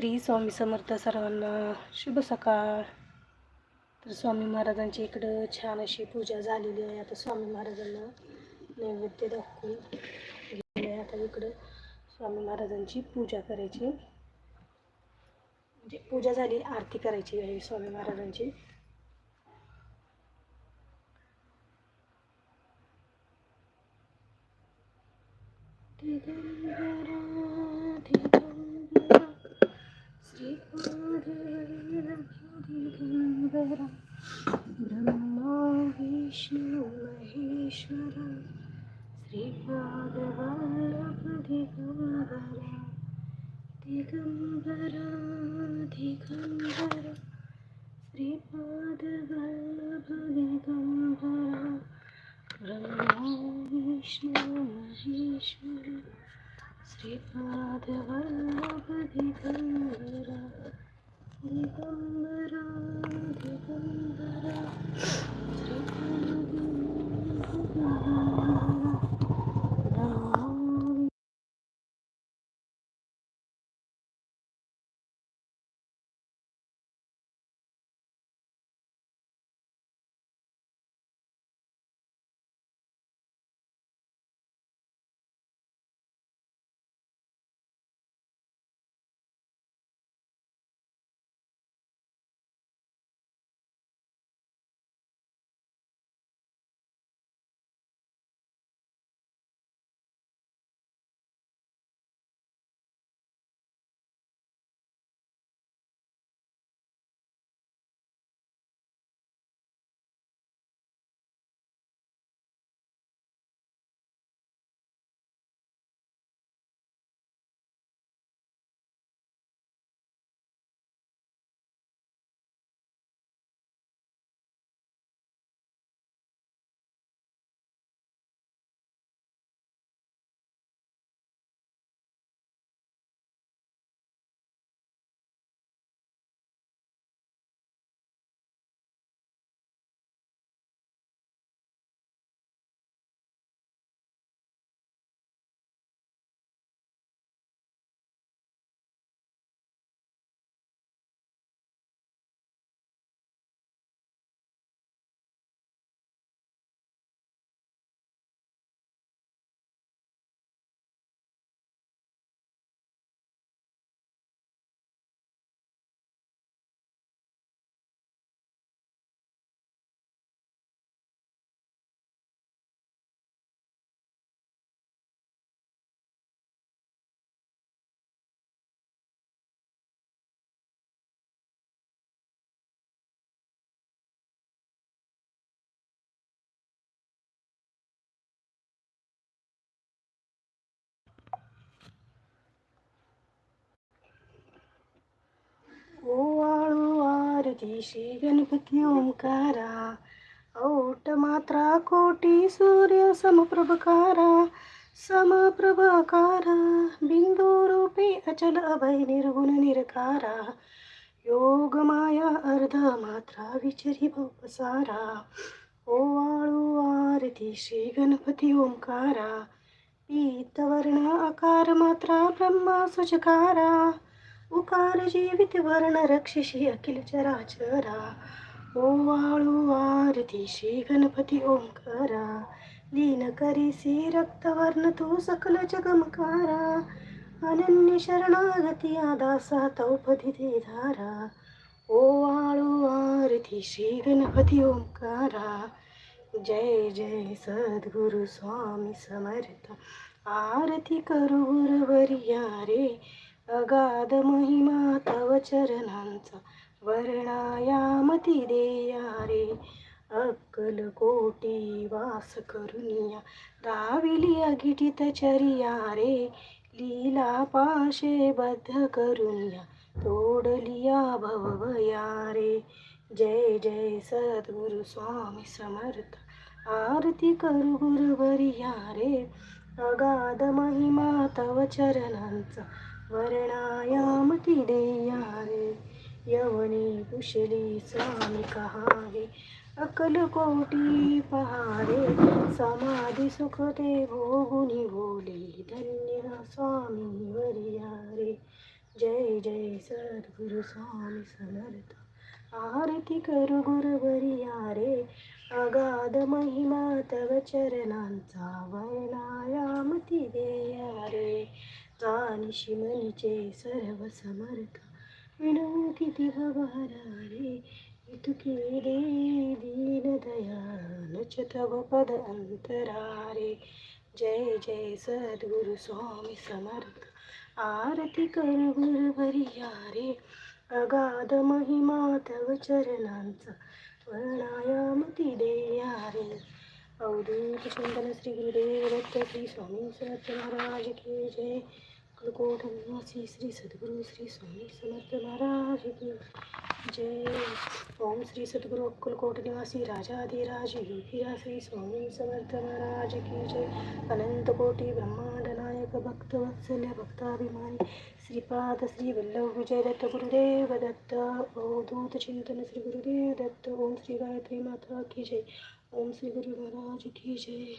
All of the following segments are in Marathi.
श्री स्वामी समर्थ सर्वांना शुभ सकाळ. तर स्वामी महाराजांची इकडं छान अशी पूजा झालेली आहे. आता स्वामी महाराजांना नैवेद्य दाखवून गेले आहे. आता इकडं स्वामी महाराजांची पूजा करायची. म्हणजे पूजा झाली आरती करायची आहे स्वामी महाराजांची. But I ओवाळू आरती श्री गणपती ओंकारा. औट मात्रा कोटी सूर्य समप्रभकारा. समप्रभकारा बिंदू रूपी अचल अभय निर्गुण निरकारा. योग माया अर्ध मात्रा विचरी भवसारा ओवाळू आरती श्री गणपती ओंकारा. पीतवर्ण आकार मात्रा ब्रह्मा सुचकारा. उकार जीवित वर्ण रक्षिषी अखिल चराचरा. ओवाळू आरती श्री गणपती ओंकारा. लीन करीसी रक्तवर्ण तू सकल जगमकारा. अनन्य शरणागती आदासा तौपदी ते धारा. ओवाळू आरती श्री गणपती ओंकारा. जय जय सद्गुरु स्वामी समर्थ. आरती करू रे. अगाध महिमा तव चरणांचा वर्णायामती देया रे. अक्कल कोटी वास करुनिया दाविली अगिटित चरिया रे. लीला पाशे बद्ध करुनिया तोडलिया भवया रे. जय जय सद्गुरु स्वामी समर्थ आरती करू गुरुवर्या रे. अगाध महिमा तव चरणांचा वर्णायामती देया रे यवनी कुशली स्वामी कहावे अकल कोटी पहारे समाधी सुख ते भोगुनी बोले धन्य स्वामी वरिया रे जय जय सद्गुरु स्वामी समर्थ आरती कर गुरुवरियारे. अगाध महिमा तव चरणांचा वर्णायामती देया रे जानिशी मनीचे सर्व समर्थ। विनू किती भवहरा इतुकी दे दीन दयान च तव पद जय जय सद्गुरु स्वामी समर्थ। आरती कर गुरुवरिया रे अगाध महिमा तव चरणांचा। वर्णायामती देया रे अवधूत चिंतन श्री गुरुदेव दत्त श्री स्वामी समर्थ महाराज की जय। कुलकोट निवासी श्री सद्गुरु श्री स्वामी समर्थ महाराज की जय। ओम श्री सद्गुरु अक्कलकोट निवासी राजाधिराज योगीरा श्री स्वामी समर्थ महाराज की जय। अनंत कोटि ब्रह्मांड नायक भक्त वत्सल्य भक्ताभिमानी श्रीपाद श्री वल्लभ विजय दत्त गुरुदेव दत्त। अवधूत चिंतन श्री गुरुदेव दत्त। ओम श्री गायत्री माता की जय। ओम श्री गुरु महाराज की जय।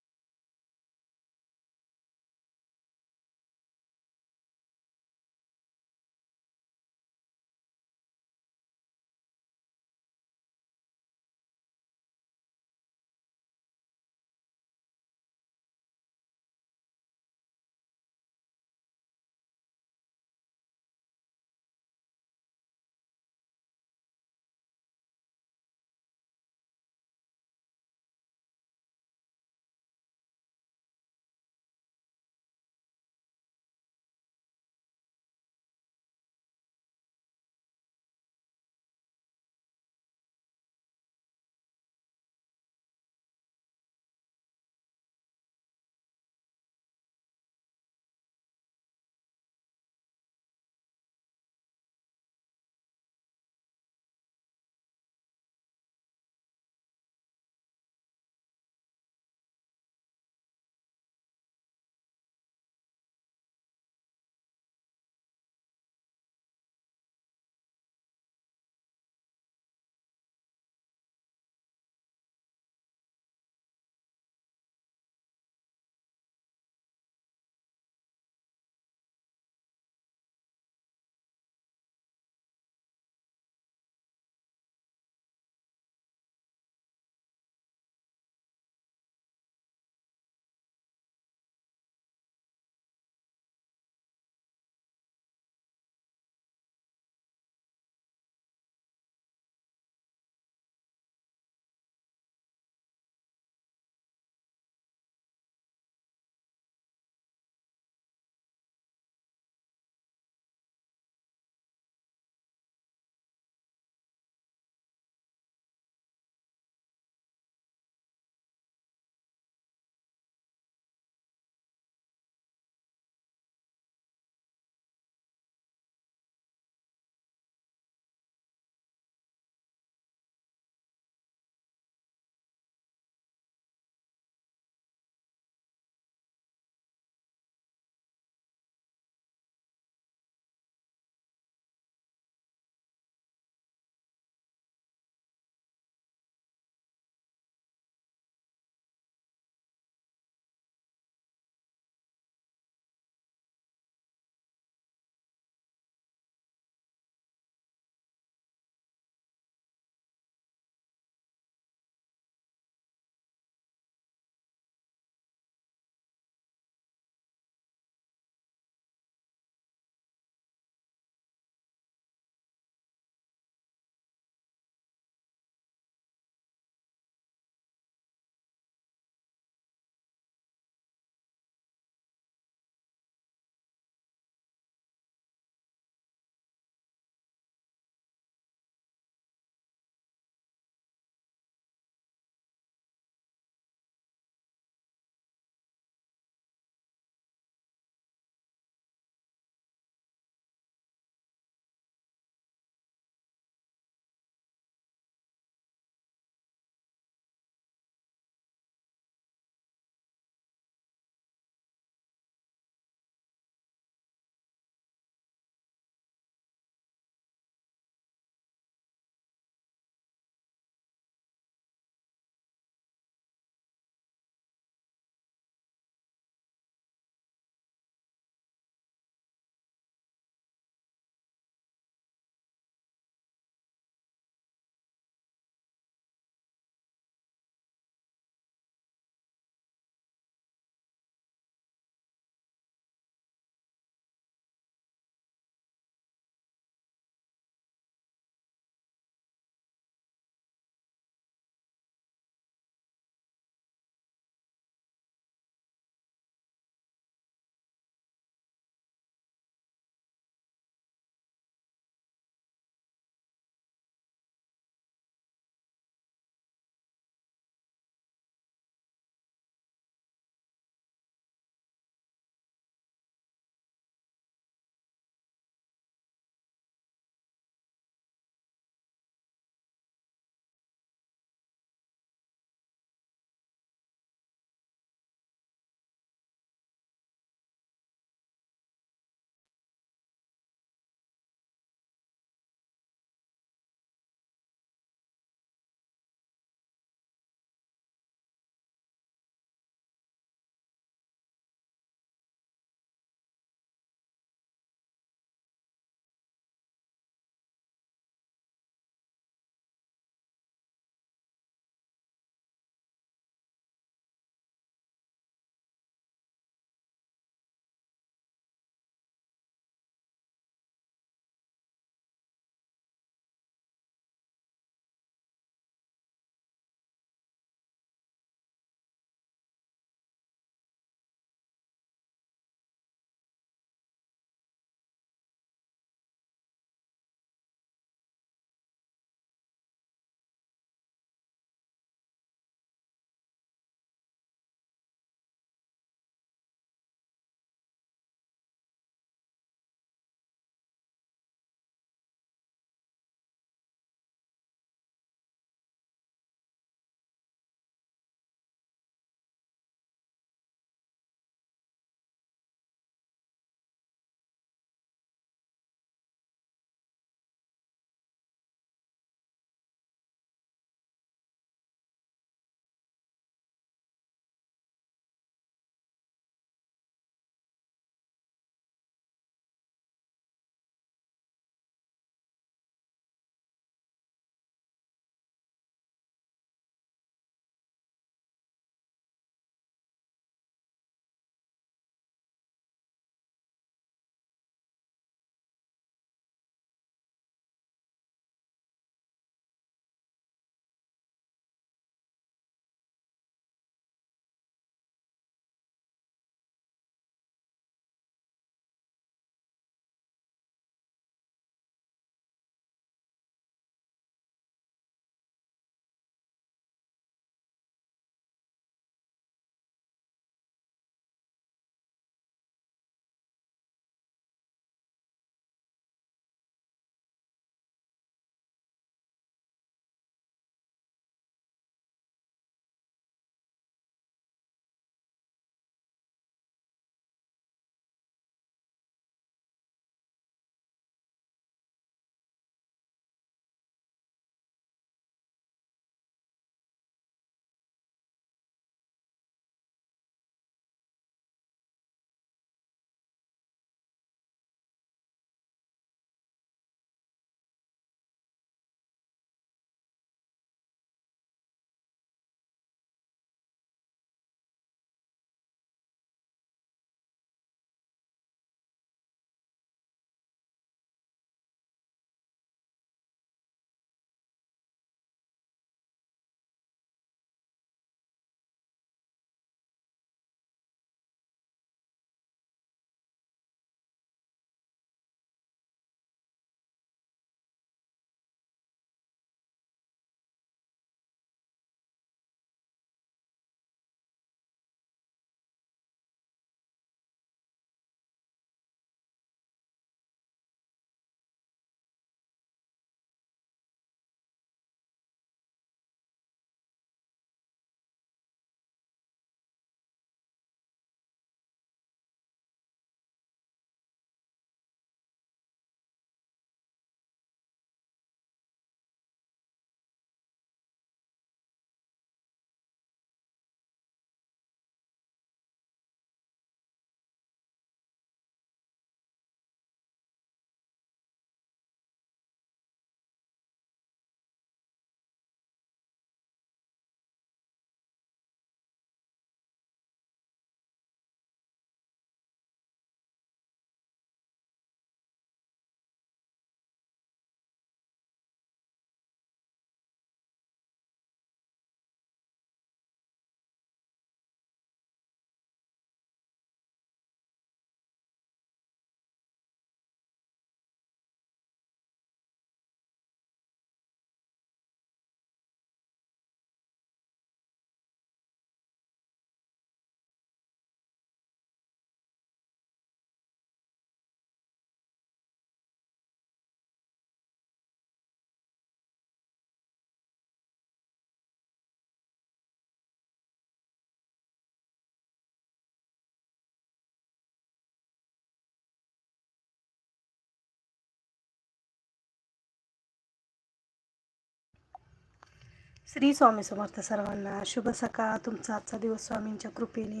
श्री स्वामी समर्थ सर्वांना शुभ सकाळ. तुमचा आजचा दिवस स्वामींच्या कृपेने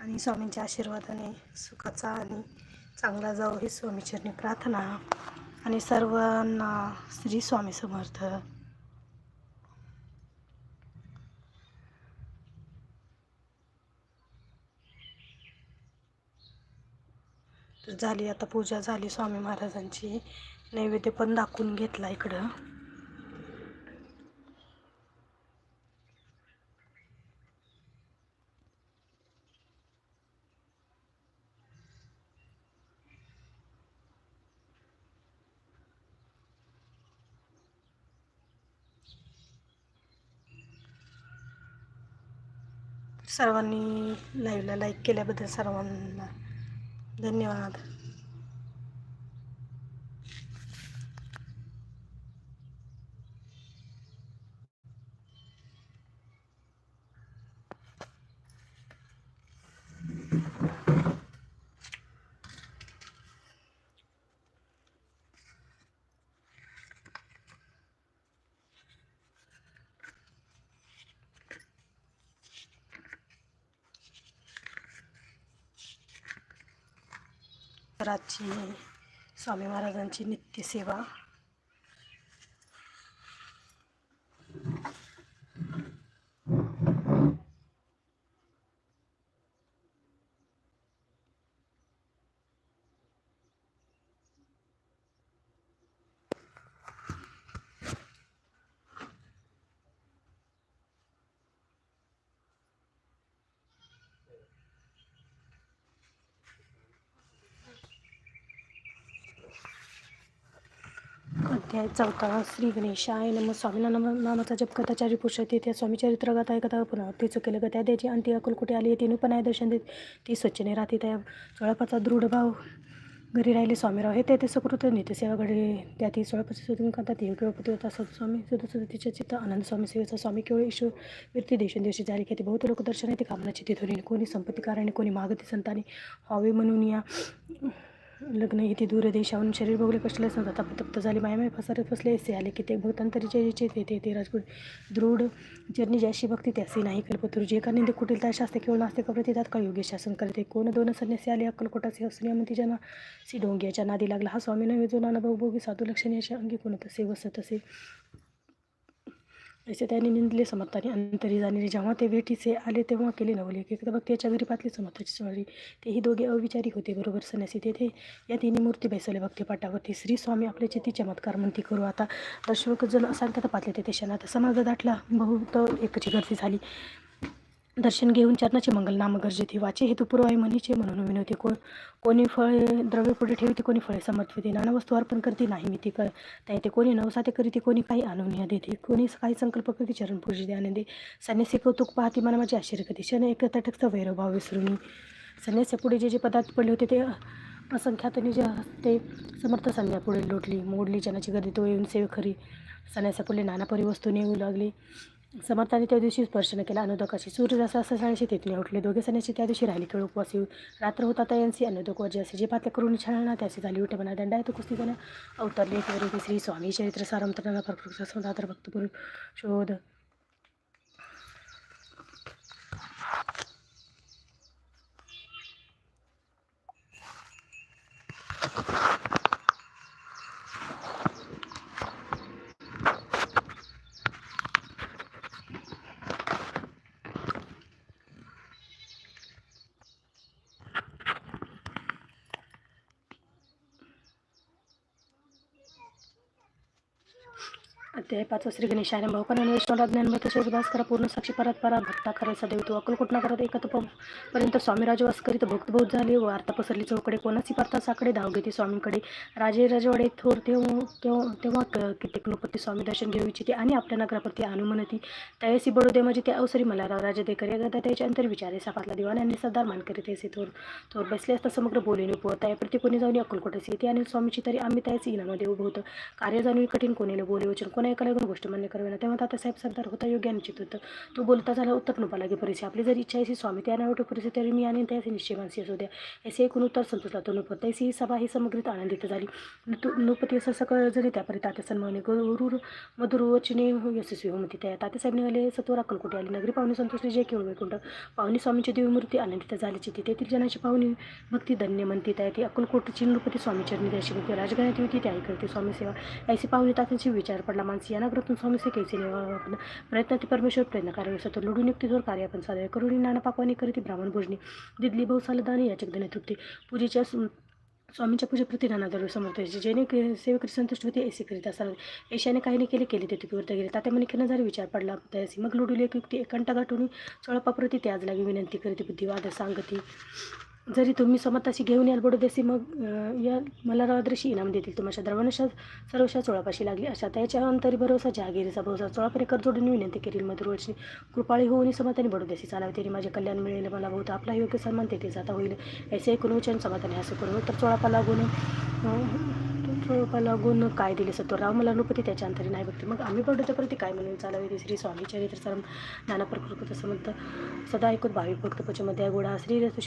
आणि स्वामींच्या आशीर्वादाने सुखाचा आणि चांगला जाऊ ही स्वामीचरणी प्रार्थना. आणि सर्वांना श्री स्वामी समर्थ. तर झाली आता पूजा झाली स्वामी महाराजांची. नैवेद्य पण दाखवून घेतला इकडं. सर्वांनी लाईव्हला लाईक केल्याबद्दल सर्वांना धन्यवाद. तर स्वामी महाराजांची नित्यसेवा. अध्याय चौथा श्री गणेशाय नम स्वामी नम नामाचा जप कथा चारी पुरुषात त्या स्वामी चरित्र गाथा कथा पुन्हा ते चुकेलं ग त्या द्यायची अंती अकुल कुठे आली तिने पण आहे दर्शन देत ती स्वच्छने राहते त्या सोळापाचा दृढ भाव घरी राहिले स्वामीराव हे ते ते सकृत नेते सेवाकडे त्या ती सोळापाची सुधून करतात योग्य पती होता सत स्वामी सुद्धा सुद्धा तिच्या चित्त आनंद स्वामी सेवेचा स्वामी केवळ ईश्वर वृत्ती दिवशी झाली की ते बहुत लोक दर्शन येते कामनाची तिथून कोणी संपत्ती कारणे कोणी मागती संतांनी हवे म्हणून या लग्न येते दूरदेशाहून शरीर भोगले कष्टलेच असतात. आता तप्त झाली मायामाय फसारत फसले असे आले की ते भूतांतरीचे जे ते ते राजगुड दृढ जर्नी ज्याशी भक्ती त्यासी नाही कल्पतुर जे कारण ते कुटील त्या शास्त्र केवळ नास्ते कपडे त्यात काळ योग्य शासन करते. कोण दोन संन्यासी आले अक्कलकोटाचे असणे म्हणते जना सी डोंग्याच्या नादी लागला. हा स्वामी नव्हे जो नाना भाऊ भोगी साधू लक्षणे अशा अंगी कोण तसे वसत असे. असे त्याने निंदले समर्थाने. अंतरी जाणे जेव्हा ते भेटीचे आले तेव्हा केले नवले. एकदा भक्ती याच्या घरी पातली समर्थाची सोडली तेही दोघे अविचारी होते बरोबर सन्यासी. तेथे या तिन्ही मूर्ती बैसवले भक्तीपाठावरती श्री स्वामी आपले चिती चमत्कार म्हणती करू आता. दर्शक जण असंख्यात पातले ते क्षणात. समाज दाटला बहुत एकची गर्दी झाली. दर्शन घेऊन चरणाचे मंगल नाम गरजेते वाचे हेतू पूर्व आहे म्हणीचे म्हणून विनवते कोण कोणी फळे द्रव्य पुढे ठेवते कोणी फळे समर्पिते नाना वस्तू अर्पण करते नाही मी ती कर येते कोणी नवसाते करीते कोणी काही आणून या देते. कोणी काही संकल्प करते चरण पूजिते आनंदे. संन्यासी कौतुक पाहते मला माझे आश्चर्य क्षण एक तटस्थ वैरभाव विसरून संन्यासा पुढे जे जे पदार्थ पडले होते ते असंख्यातने जे ते समर्थ संध्या पुढे लोटली मोडली जनाची गर्दी तो येऊन सेवे खरी सन्यासा पुढे नाना परी वस्तू नेऊ लागली. समर्थाने त्या दिवशी स्पर्श न केला. अनुदकाशी सूर्य जसा असं शाळेशी तिथले उठले. दोघे सण्याची त्या दिवशी राहिली. केळ उपवासी रात्र होता यांची अनुदक वजे असे जे पातल्या करून छाळणा त्याची झाली उठे म्हणा दंडा येतो कुस्ती त्यानं अवतरले श्री स्वामी. चरित्र सारमतना भक्त भक्तपूर शोध. अध्याय पाचवा श्री गणेश भावकान वैष्णव ज्ञानमत शेष भास्कर पूर्ण साक्षी परत परा भक्ता खरे सदैव तो अक्कलकोट करत एकत्र पर्यंत स्वामी वास करीत भक्त बहुत झाले. वार्ता पसरली चौकडे कोणाची पार्था साकडे धाव घेते स्वामींकडे. राजे राजवाडे थोर तेव्हा तेव्हा कित्येक नृपती स्वामी दर्शन घेऊ इच्छिते आणि आपल्या नगरापती अनुमनती तयासी बडोदे म्हणजे ते अवसरी मला राजा देकर. या त्याचे अंतर विचारे. सापातला दिवाणांनी सरदार मान करीत असे थोर थोर बसले असता समग्र बोले नको त्याप्रती कोणी जाऊन अक्कलकोट येते आणि स्वामीची तरी आम्ही त्याच इनामध्ये देऊ बहुत कार्य जाणून कठीण कोणीला बोले वचन कोणा एकाला एकूण गोष्ट मान्य करावी तेव्हा तात्यासाहेब सरदार होता योग्य निश्चित होतं. तो बोलता झाला उत्तर नुपा लागे परिस्थिती. आपली जर इच्छा अशी स्वामी त्या नाव परिस्थिती तरी मी आणि त्याचे निश्चय मानसी असू द्या. असे एकूण उत्तर संतोषला तो नुपत तैसी ही सभा ही समग्रीत आनंदित झाली. नुतु- नुपती असं सकळ जरी त्यापरी तात्या सन्माने गुरुर मधुर वचने यशस्वी होती. त्या तात्यासाहेब निघाले सत्वर अक्कलकोटी आली. नगरी पाहुणे संतोषले जे केवळ वैकुंठ. पाहुणे स्वामीची देवमूर्ती आनंदित झाल्याची ती तेथील जनाची पाहुणी भक्ती धन्य म्हणती त्या ती अक्कलकोटची नृपती स्वामीचरणी चरणी भक्ती राजघराण्यात होती. ती आई करते स्वामी सेवा. ऐसी पाहुणे तात्यांची विचार पडला माणसं यानाग्रतून स्वामी से कैसे प्रयत्न ते परमेश्वर प्रयत्न कार्य सतो लढून युक्तीजोर कार्य आपण साधले करुणी नाना पाकवानी करीती ब्राह्मण भोजनी. दिदली बहुसालदानी याचक धने तृप्ती. पूजेच्या स्वामींच्या पूजेप्रती नाना दरवेळ समर्थ व्हायचे जेणे सेवकरी संतुष्ट होते ऐसे करीत असतात. ऐशाने काही नाही केले केले ते तुपीवर गेले. तात्या मनी खेळणं झाले विचार पडला तयासी मग लुडुली एक युक्ती एकंटा गाठून चोळपाप्रती त्याज लागे विनंती करीत बुद्धिवाद सांगती. जरी तुम्ही समताशी घेऊन याल बडोदेसी मग या मला रवाद्रशी इनाम देतील. तुम्हाला द्रवणशा सर्वशा चोळापाशी लागली. अशा त्याच्या अंतरी भरोसा जहागिरीचा भरोसा चोळापणे करजोडून विनंती केली मधुरवरची कृपाळी होऊन समाधानी बडोदेसी चालावी तरी माझे कल्याण मिळेल मला बहुत आपला योग्य सन्मान तेथे जाता होईल. ऐसे ऐकून वचन समाधानी असं करून तर चोळापा लागून अं, गुण काय दिले सत्वर राव मला अनुपती त्याच्या अंतरी नाही बघते मग आम्ही बडोच्या प्रती काय म्हणून चालावे? ते श्री स्वामी चरित्र सर्व नाना प्रकृत समंत सदा ऐकून भाविक भक्त पचमध्ये गोडा श्री रस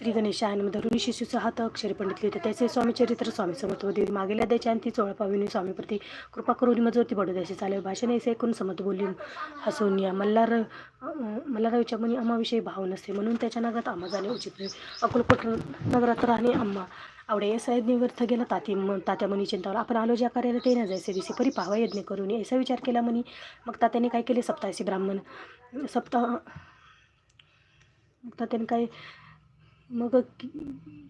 श्री गणेशायन धरुणी शिशूचा हात अक्षरी पंडित होते. त्याचे स्वामी चरित्र स्वामी समर्थ होते मागेल्या द्यायच्या आणि ती चोळा स्वामीप्रती कृपा करून मजवती बडू द्यायचे. चालेल भाषण ऐसे ऐकून समत बोलली हसून या. मल्हार अं, मल्हाराच्या मनी अम्माविषयी भाव नसते. म्हणून त्याच्या नगरात आम्हा जाणे उचित नाही. अकोलकोट नगरात राहणे आम्हा आवडे. ऐसा यज्ञ व्यर्थ गेला. ताती तात्या मनी चिंतावला. आपण आलो ज्या कार्याला ते न जायचे दिसे परी पावा यज्ञ करून. ऐसा विचार केला म्हणी मग तात्याने काय केले? सप्ताहशी ब्राह्मण सप्ताह मग तात्याने काय मग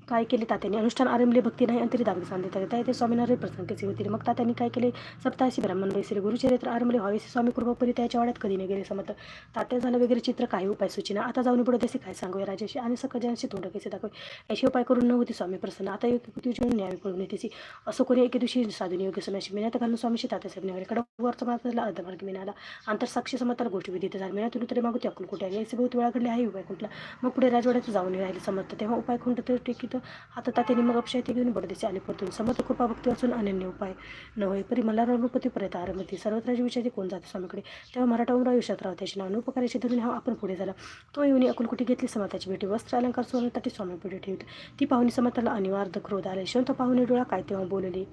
काय केले तात्याने? अनुष्ठान आरंभले भक्ती नाही अंतरी दाबी सांगते त्या ते स्वामीनारायण प्रसंगतेचे होतील मग तात्यांनी काय केले? सप्ताशी ब्राह्मण बैसले गुरुचरित्र आरंभले. व्हावेसे स्वामी कृपापरी त्याच्या वाड्यात कधी नाही गेले समत तात्या झालं वगैरे चित्र काही उपाय सूचना? आता जाऊन पुढे तसे काय सांगूया राजाशी आणि सकजांशी तोंड कसे दाखवे अशी उपाय करून नव्हती स्वामी प्रसन्न. आता योग्य तुझी न्याय करून येतेची असं कोणी एके दिवशी साधून योग्य समयाशी मेहनत घालून स्वामीशी तात्यासाहेब निघाले. कडवरचा मात्र अर्धमार्ग मिळाला आंतरसाक्षी समताला गोष्टी विधित झाल्या मिळातून तरी मागू अकुल कुठे आली. असे बहुत वेळा घडले. आहे उपाय कुठला? मग पुढे राजवाड्यात जाऊन राहिले समर्थ तेव्हा उपाय खुंट तर टिकीत आता तात्याने मग अपशयती घेऊन बडदेशी आले परतून. समर्थ कृपा भक्ती असून अनन्य उपाय न होय. परी मला रघुपती परत आरंभती. सर्वत्र विचारते कोण जाते स्वामीकडे? तेव्हा मराठा उमराव राव त्याची नाव अनुपकाराचे धरून हा आपण पुढे झाला. तो येऊन अकुलकुटी घेतली. समाजाची भेटी. वस्त्र अलंकार सोनं स्वामी पुढे ठेवत ती पाहुणी समर्थाला अनिवार्य क्रोध आले. यशवंत पाहुणे डोळा काय तेव्हा बोलली?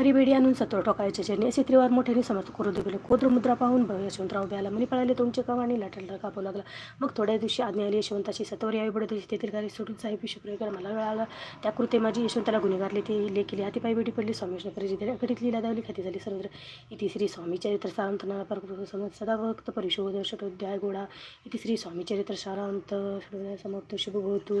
अरिबेडी आणून सत्वर टोकायचे असे त्रिवार मोठ्याने समर्थ करू दिले कोद्र मुद्रा पाहून भव्य यशवंतराव ब्याला मनी पळाले. तुमचे काम आणि लटल कापू लागला. मग थोड्या दिवशी आज्ञा आली यशवंताची सत्वर यावी. बडे दिवशी तेथील गाडी सोडून साहेब शुक्रेकर मला मिळाला आला. त्या कृते माझी यशवंताला गुन्हेगारले ते लेखिले हातीपाय बेटी पडली. स्वामी विष्णू परिजित घडीत लिहिला दावली खाती झाली सर्वत्र इति श्री स्वामी चरित्र सारांत नाना समज सदा भक्त परिशोध षटोध्याय गोडा इति श्री स्वामी चरित्र सारांत षटोध्याय शुभ होतो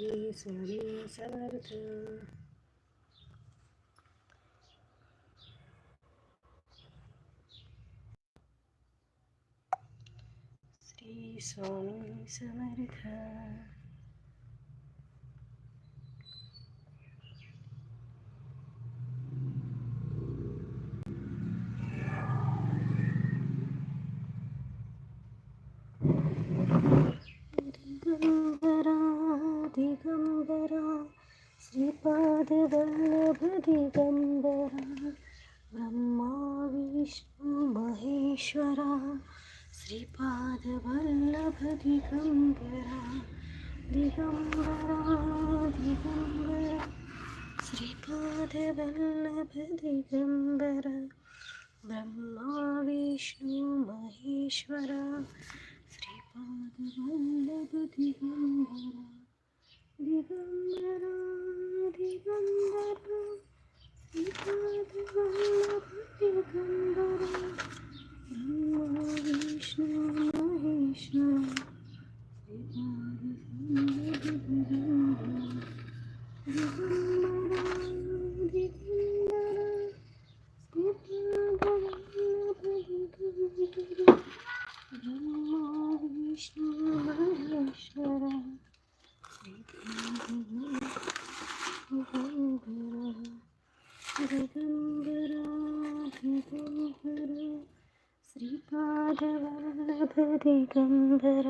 ஈஸ்வரி சமர்த்து ஸ்ரீ சுவாமி சமர்த்தா நம்புகிறான்